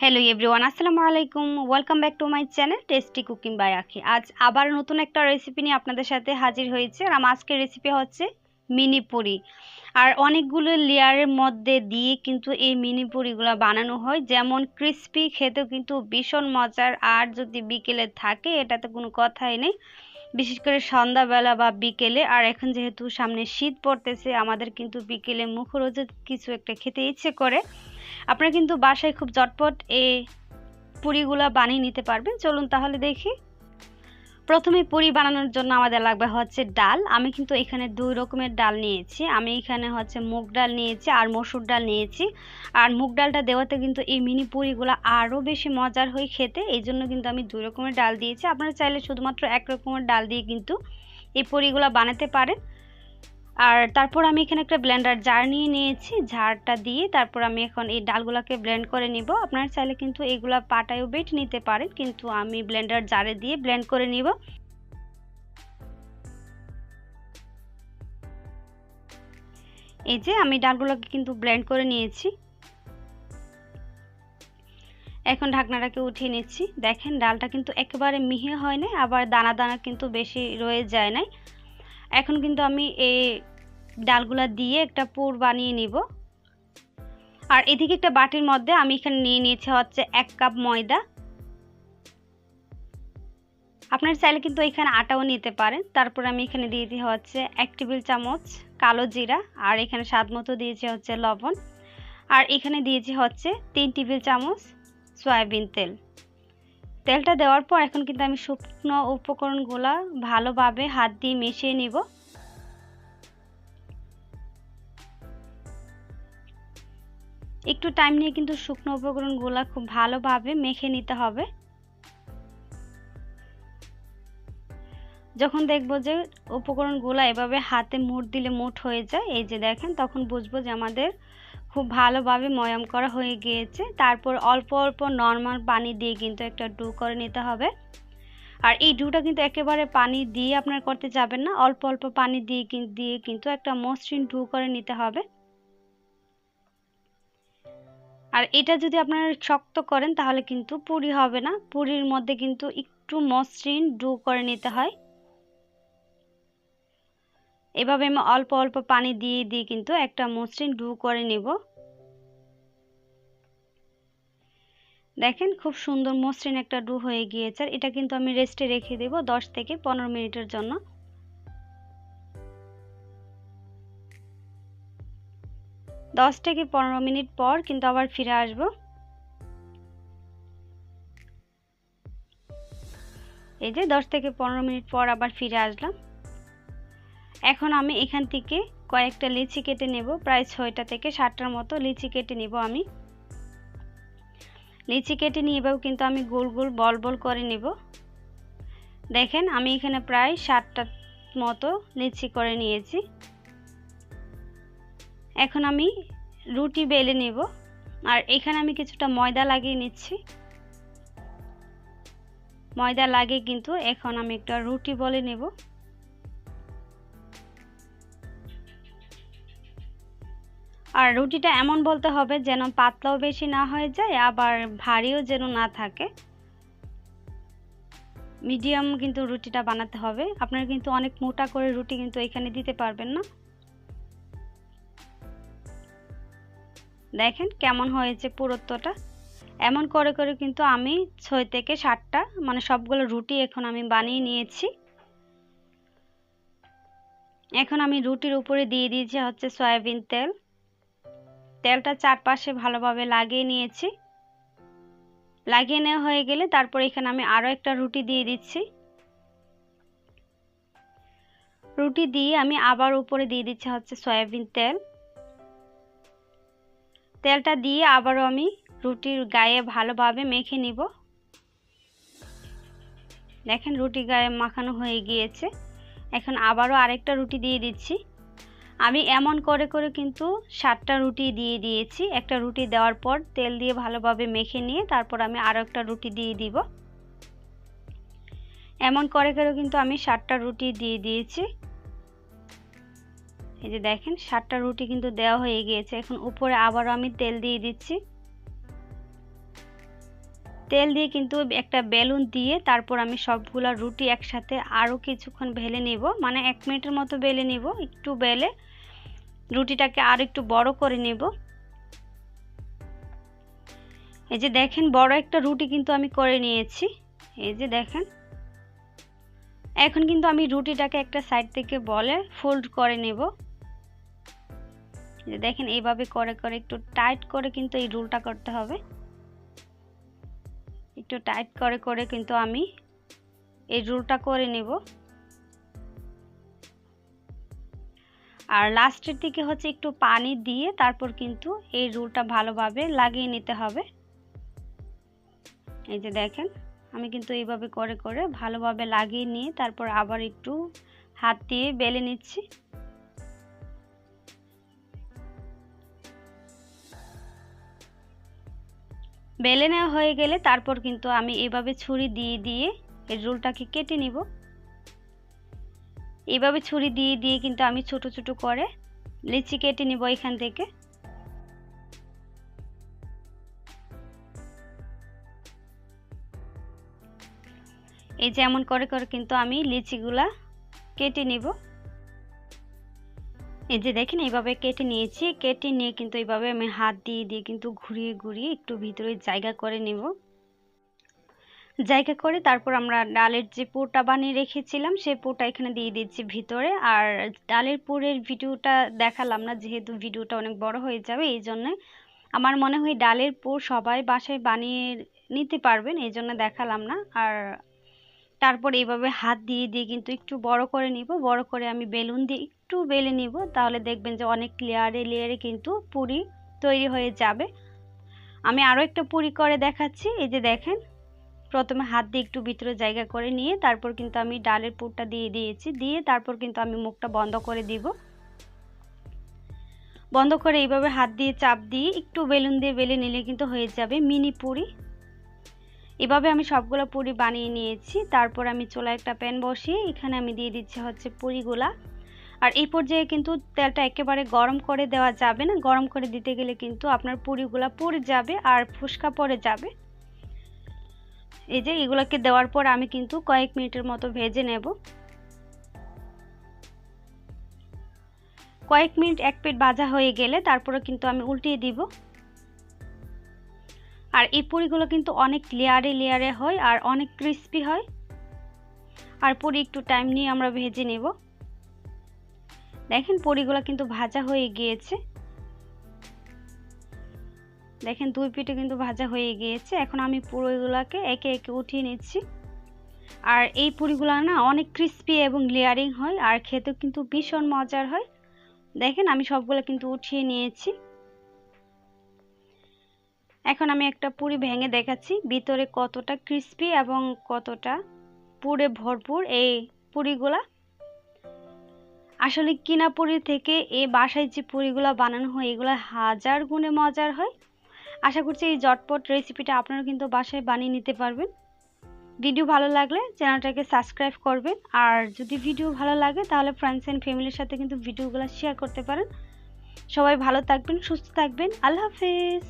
Hello everyone আসসালামু আলাইকুম welcome back to my channel tasty cooking by Akhi আজ আবার নতুন একটা রেসিপি নিয়ে আপনাদের সাথে হাজির হয়েছে আর আজকের রেসিপি হচ্ছে মিনি পুরি আর অনেকগুলো লেয়ারের মধ্যে দিয়ে কিন্তু এই মিনি পুরিগুলো বানানো হয়। যেমন ক্রিস্পি খেতেও কিন্তু ভীষণ মজার। আর যদি বিকেলে থাকে এটা তো কোনো কথাই নেই। বিশেষ করে সন্ধ্যাবেলা বা বিকেলে। আর এখন যেহেতু সামনে শীত পড়তেছে, আমাদের কিন্তু বিকেলে মুখরোজে কিছু একটা খেতে ইচ্ছে করে। আপনারা কিন্তু বাসায় খুব জটপট এ পুরিগুলা বানিয়ে নিতে পারবেন। চলুন তাহলে দেখি। প্রথমে পুরি বানানোর জন্য আমাদের লাগবে হচ্ছে ডাল। আমি কিন্তু এখানে দুই রকমের ডাল নিয়েছি। আমি এখানে হচ্ছে মুগ ডাল নিয়েছি আর মসুর ডাল নিয়েছি। আর মুগ ডালটা দেওয়াতে কিন্তু এই মিনি পুরিগুলো আরও বেশি মজার হয়ে খেতে। এই জন্য কিন্তু আমি দুই রকমের ডাল দিয়েছি। আপনারা চাইলে শুধুমাত্র এক রকমের ডাল দিয়ে কিন্তু এই পুরিগুলো বানাতে পারেন। আর তারপর আমি এখানে একটা ব্লেন্ডার জার নিয়ে নিয়েছি। ঝাড়টা দিয়ে তারপর আমি এখন এই ডালগুলোকে ব্লেন্ড করে নিব। আপনারা চাইলে কিন্তু এগুলা পাটায়ও বেট নিতে পারেন, কিন্তু আমি ব্লেন্ডার জারে দিয়ে ব্লেন্ড করে নিব। এই যে আমি ডালগুলোকে কিন্তু ব্লেন্ড করে নিয়েছি। এখন ঢাকনাটাকে উঠিয়ে নিচ্ছি। দেখেন ডালটা কিন্তু একেবারে মিহি হয় না আবার দানা দানা কিন্তু বেশি রয়ে যায় নাই। এখন কিন্তু আমি এই ডালগুলা দিয়ে একটা পুর বানিয়ে নিব। আর এদিকে একটা বাটির মধ্যে আমি এখানে নিয়ে নিয়েছি হচ্ছে এক কাপ ময়দা। আপনার চাইলে কিন্তু এখানে আটাও নিতে পারেন। তারপর আমি এখানে দিয়েছি হচ্ছে এক টেবিল চামচ কালো জিরা আর এখানে স্বাদ মতো দিয়েছি হচ্ছে লবণ। আর এখানে দিয়েছি হচ্ছে তিন টেবিল চামচ সয়াবিন তেল। তেলটা দেওয়ার পর এখন কিন্তু আমি শুকনো উপকরণগুলো ভালোভাবে হাত দিয়ে মিশিয়ে নিব। একটু টাইম নিয়ে কিন্তু শুকনো উপকরণগুলো খুব ভালোভাবে মেখে নিতে হবে। যখন দেখব যে উপকরণগুলো এভাবে হাতে মুঠ দিলে মুঠ হয়ে যায়, এই যে দেখেন, তখন বুঝব যে আমাদের খুব ভালোভাবে ময়াম করা হয়ে গিয়েছে। তারপর অল্প অল্প নর্মাল পানি দিয়ে কিন্তু একটা ডু করে নিতে হবে। আর এই ডুটা কিন্তু একেবারে পানি দিয়ে আপনার করতে যাবেন না। অল্প অল্প পানি দিয়ে দিয়ে কিন্তু একটা মসৃণ ডু করে নিতে হবে। আর এটা যদি আপনারা শক্ত করেন তাহলে কিন্তু পুরি হবে না। পুরির মধ্যে কিন্তু একটু মসৃণ ডু করে নিতে হয়। এভাবে আমি অল্প অল্প পানি দিয়ে দিয়ে কিন্তু একটা মসৃণ ডু করে নিব। দেখেন খুব সুন্দর মসৃণ একটা ডু হয়ে গিয়েছে। আর এটা কিন্তু আমি রেস্টে রেখে দেব দশ থেকে পনেরো মিনিটের জন্য। দশ থেকে পনেরো মিনিট পর কিন্তু আবার ফিরে আসব। এই যে দশ থেকে পনেরো মিনিট পর আবার ফিরে আসলাম। এখন আমি এখান থেকে কয়েকটা লিচি কেটে নেব, প্রায় ছয়টা থেকে সাতটার মতো লিচি কেটে নেব আমি। লিচি কেটে নিয়েও কিন্তু আমি গোল গোল বল বল করে নেব। দেখেন, আমি এখানে প্রায় সাতটা মতো লিচি করে নিয়েছি। এখন আমি রুটি বেলে নেব। আর এখানে আমি কিছুটা ময়দা লাগিয়ে নিচ্ছি। ময়দা লাগে কিন্তু এখন আমি একটা রুটি বলে নেব। আর রুটিটা এমন বলতে হবে যেন পাতলাও বেশি না হয়ে যায়, আবার ভারীও যেন না থাকে। মিডিয়াম কিন্তু রুটিটা বানাতে হবে। আপনারা কিন্তু অনেক মোটা করে রুটি কিন্তু এখানে দিতে পারবেন না। দেখেন কেমন হয়েছে পুরুত্বটা। এমন করে করে কিন্তু আমি ছয় থেকে সাতটা মানে সবগুলো রুটি এখন আমি বানিয়ে নিয়েছি। এখন আমি রুটির উপরে দিয়ে দিয়েছি হচ্ছে সয়াবিন তেল। তেলটা চারপাশে ভালোভাবে লাগিয়ে নিয়েছি। লাগিয়ে নেওয়া হয়ে গেলে তারপর এখানে আমি আরও একটা রুটি দিয়ে দিচ্ছি। রুটি দিয়ে আমি আবার উপরে দিয়ে দিচ্ছি হচ্ছে সয়াবিন তেল। তেলটা দিয়ে আবারও আমি রুটির গায়ে ভালোভাবে মেখে নিব। দেখেন রুটি গায়ে মাখানো হয়ে গিয়েছে। এখন আবারও আরেকটা রুটি দিয়ে দিচ্ছি। আমি এমন করে করে কিন্তু সাতটা রুটি দিয়ে দিয়েছি। একটা রুটি দেওয়ার পর তেল দিয়ে ভালোভাবে মেখে নিয়ে তারপর আমি আরও একটা রুটি দিয়ে দিব। এমন করে করে কিন্তু আমি সাতটা রুটি দিয়ে দিয়েছি। এই যে দেখেন, সাতটা রুটি কিন্তু দেওয়া হয়ে গিয়েছে। এখন উপরে আবারও আমি তেল দিয়ে দিচ্ছি। তেল দিয়ে কিন্তু একটা বেলুন দিয়ে তারপর আমি সবগুলা রুটি একসাথে আরও কিছুক্ষণ বেলে নেব। মানে এক মিনিটের মতো বেলে নেব, একটু বেলে। রুটিটাকে আর একটু বড় করে নেব। এই যে দেখেন, বড় একটা রুটি কিন্তু আমি করে নিয়েছি। এই যে দেখেন। এখন কিন্তু আমি রুটিটাকে একটা সাইড থেকে বলে ফোল্ড করে নেব। দেখেন, এইভাবে করে করে একটু টাইট করে কিন্তু এই রোলটা করতে হবে। একটু টাইট করে করে কিন্তু আমি এই রোলটা করে নেব। আর লাস্টের দিকে হচ্ছে একটু পানি দিয়ে তারপর কিন্তু এই রোলটা ভালোভাবে লাগিয়ে নিতে হবে। এই যে দেখেন, আমি কিন্তু এইভাবে করে করে ভালোভাবে লাগিয়ে নিয়ে তারপর আবার একটু হাত দিয়ে বেলে নিচ্ছি। বেলে নেওয়া হয়ে গেলে তারপর কিন্তু আমি এভাবে ছুরি দিয়ে দিয়ে এর রোলটাকে কেটে নিব। এভাবে ছুরি দিয়ে দিয়ে কিন্তু আমি ছোট ছোট করে লিচি কেটে নিব এখান থেকে। এই যেমন করে করে কিন্তু আমি লিচিগুলা কেটে নিব। এই যে দেখেন, এইভাবে কেটে নিয়েছি। কেটে নিয়ে কিন্তু এইভাবে আমি হাত দিয়ে দিয়ে কিন্তু ঘুরিয়ে ঘুরিয়ে একটু ভিতরে জায়গা করে নেব। জায়গা করে তারপর আমরা ডালের যে পুরটা বানিয়ে রেখেছিলাম সেই পুরটা এখানে দিয়ে দিচ্ছি ভিতরে। আর ডালের পুরের ভিডিওটা দেখালাম না, যেহেতু ভিডিওটা অনেক বড় হয়ে যাবে, এই জন্য। আমার মনে হয় ডালের পুর সবাই বাসায় বানিয়ে নিতে পারবেন, এই জন্য দেখালাম না। আর তারপর এইভাবে হাত দিয়ে দিয়ে কিন্তু একটু বড় করে নিব। বড় করে আমি বেলুন দিয়ে একটু বেলে নিব। তাহলে দেখবেন যে অনেক লেয়ারে লেয়ারে কিন্তু পুরি তৈরি হয়ে যাবে। আমি আরও একটা পুরি করে দেখাচ্ছি। এই যে দেখেন, প্রথমে হাত দিয়ে একটু ভিতরে জায়গা করে নিয়ে তারপর কিন্তু আমি ডালের পুরটা দিয়ে দিয়েছি। দিয়ে তারপর কিন্তু আমি মুখটা বন্ধ করে দিব। বন্ধ করে এইভাবে হাত দিয়ে, চাপ দিয়ে একটু বেলুন দিয়ে বেলে নিলে কিন্তু হয়ে যাবে মিনি পুরি। এভাবে আমি সবগুলো পুরি বানিয়ে নিয়েছি। তারপর আমি চুলায় একটা প্যান বসিয়ে এখানে আমি দিয়ে দিচ্ছি হচ্ছে পুরিগুলা। আর এই পর্যায়ে কিন্তু তেলটা একেবারে গরম করে দেওয়া যাবে না। গরম করে দিতে গেলে কিন্তু আপনার পুরিগুলা পুড়ে যাবে আর ফুসকা পড়ে যাবে। এই যে এগুলোকে দেওয়ার পর আমি কিন্তু কয়েক মিনিটের মতো ভেজে নেব। কয়েক মিনিট এক প্লেট ভাজা হয়ে গেলে তারপরে কিন্তু আমি উল্টিয়ে দিব। আর এই পুরিগুলো কিন্তু অনেক লেয়ারে লেয়ারে হয় আর অনেক ক্রিস্পি হয়। আর পুরি একটু টাইম নিয়ে আমরা ভেজে নেব। দেখেন পুরিগুলো কিন্তু ভাজা হয়ে গিয়েছে। দেখেন দুই পিঠে কিন্তু ভাজা হয়ে গিয়েছে। এখন আমি পুরিগুলোকে একে একে উঠিয়ে নিচ্ছি। আর এই পুরিগুলো না অনেক ক্রিস্পি এবং লেয়ারিং হয় আর খেতেও কিন্তু ভীষণ মজার হয়। দেখেন আমি সবগুলো কিন্তু উঠিয়ে নিয়েছি। এখন আমি একটা পুরি ভেঙে দেখাচ্ছি। ভিতরে কতটা ক্রিস্পি এবং কতটা পুরে ভরপুর এই পুরিগুলা। আসলে কিনা পুরি থেকে এই বাসায় যে পুরিগুলো বানানো হয়, এগুলো হাজার গুণে মজার হয়। আশা করছি এই জটপট রেসিপিটা আপনারা কিন্তু বাসায় বানিয়ে নিতে পারবেন। ভিডিও ভালো লাগলে চ্যানেলটাকে সাবস্ক্রাইব করবেন। আর যদি ভিডিও ভালো লাগে, তাহলে ফ্রেন্ডস অ্যান্ড ফ্যামিলির সাথে কিন্তু ভিডিওগুলো শেয়ার করতে পারেন। সবাই ভালো থাকবেন, সুস্থ থাকবেন। আল্লাহ হাফেজ।